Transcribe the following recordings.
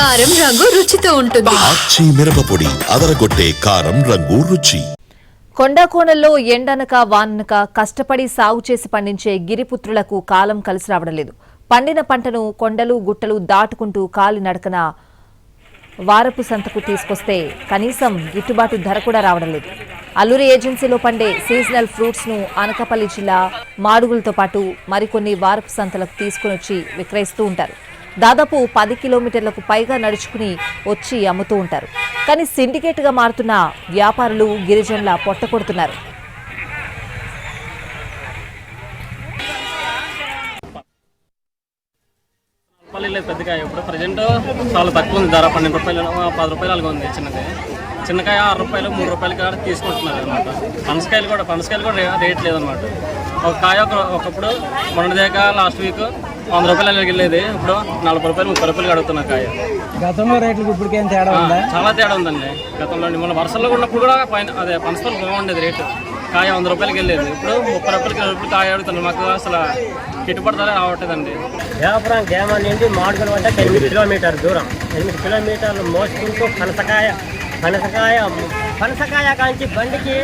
కారం రంగు రుచితో ఉంటుంది. ఆచి మిరపపొడి అదరగొట్టే కారం రంగు రుచి. కొండాకోణంలో ఎండనక వాననక కష్టపడి సాగు చేసి పండించే గిరిపుత్రులకు కాలం కలిసి రావడం లేదు. పండిన పంటను కొండలు గుట్టలు దాటుకుంటూ కాలి నడకన వారపు సంతకు తీసుకొస్తే కనీసం గిట్టుబాటు ధర కూడా రావడం లేదు. అల్లూరి ఏజెన్సీలో పండే సీజనల్ ఫ్రూట్స్ను అనకాపల్లి జిల్లా మాడుగులతో పాటు మరికొన్ని వారపు సంతలకు తీసుకుని వచ్చి విక్రయిస్తూ ఉంటారు. దాదాపు పది కిలోమీటర్లకు పైగా నడుచుకుని వచ్చి అమ్ముతూ ఉంటారు. కానీ సిండికేట్గా మారుతున్న వ్యాపారులు గిరిజనుల పొట్ట కొడుతున్నారు. రూపాయలు పెద్దకాయ ఇప్పుడు ప్రజెంట్ చాలా తక్కువ ఉంది. ధర పన్నెండు రూపాయలు పది రూపాయలు అలాగే ఉంది చిన్నది. చిన్నకాయ ఆరు రూపాయలు మూడు రూపాయలు కాడ తీసుకుంటున్నారు అనమాట పనసకాయలు కూడా పనసకాయలు కూడా రేట్ లేదనమాట ఒక కాయ ఒక ఒకప్పుడు మొన్నటిదాకా లాస్ట్ వీక్ వంద రూపాయలు వెళ్ళేది ఇప్పుడు నలభై రూపాయలు ముప్పై రూపాయలు అడుగుతున్నా కాయ. గతంలో రేట్లకు ఇప్పటికేం తేడా ఉందా? చాలా తేడా ఉందండి. గతంలో మన వర్షాల్లో ఉన్నప్పుడు కూడా పైన అదే పనసకాయలు బాగుండేది రేటు. కాయ వంద రూపాయలకి వెళ్ళేది. ఇప్పుడు ముప్పై రూపాయలకి రూపాయలు కాయ అడుగుతున్నాను మాకు అసలు గిట్టుబడి ధర రావట్లేదండి. వ్యాపారం గ్రామం నుండి మాడుగుల వద్ద ఎనిమిది కిలోమీటర్ దూరం. ఎనిమిది కిలోమీటర్లు మోసుకుంటూ పనసకాయ పనసకాయ పనసకాయ కాంచి బండికి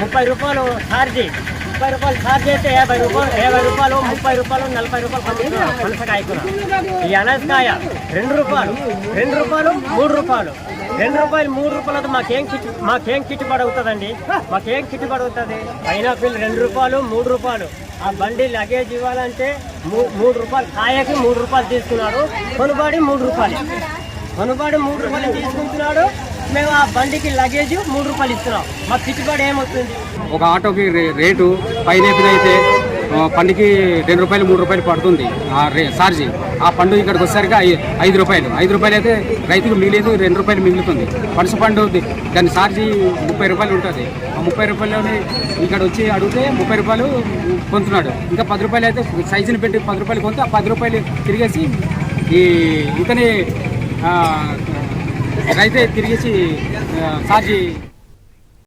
ముప్పై రూపాయలు ఛార్జీ. ముప్పై రూపాయలు ఛార్జ్ చేస్తే యాభై రూపాయలు యాభై రూపాయలు ముప్పై రూపాయలు నలభై రూపాయలు పంపిస్తున్నారు పనసకాయ కూడా ఈ అనసకాయ రెండు రూపాయలు రెండు రూపాయలు మూడు రూపాయలు. రెండు రూపాయలు మూడు రూపాయలతో మాకేం కిట్ మాకేం కిట్టుబడి అవుతుందండి? మాకేం కిట్టుబడి అవుతుంది? పైనాపిల్ రెండు రూపాయలు మూడు రూపాయలు. ఆ బండి లగేజ్ ఇవ్వాలంటే మూ- మూడు రూపాయలు కాయకి మూడు రూపాయలు తీసుకున్నాడు కొనుబడి మూడు రూపాయలు. కొనుబడి మూడు రూపాయలు తీసుకుంటున్నాడు. మేము ఆ బండికి లగేజ్ మూడు రూపాయలు ఇస్తున్నాం. మా కిట్టుబడి ఏమవుతుంది? ఒక ఆటోకి రేటు పైన అయితే పండుకి రెండు రూపాయలు మూడు రూపాయలు పడుతుంది ఆ రే సార్జీ ఆ పండు ఇక్కడికి వచ్చేసరికి ఐదు రూపాయలు. ఐదు రూపాయలు అయితే రైతుకు మిగిలేదు రెండు రూపాయలు మిగులుతుంది. పనస పండు దాని సార్జీ ముప్పై రూపాయలు ఉంటుంది. ఆ ముప్పై రూపాయలని ఇక్కడ వచ్చి అడిగితే ముప్పై రూపాయలు పొందుతున్నాడు ఇంకా పది రూపాయలు అయితే సైజుని పెట్టి పది రూపాయలు కొంత ఆ పది రూపాయలు తిరిగేసి ఈ ఇతని రైతే తిరిగేసి సార్జీ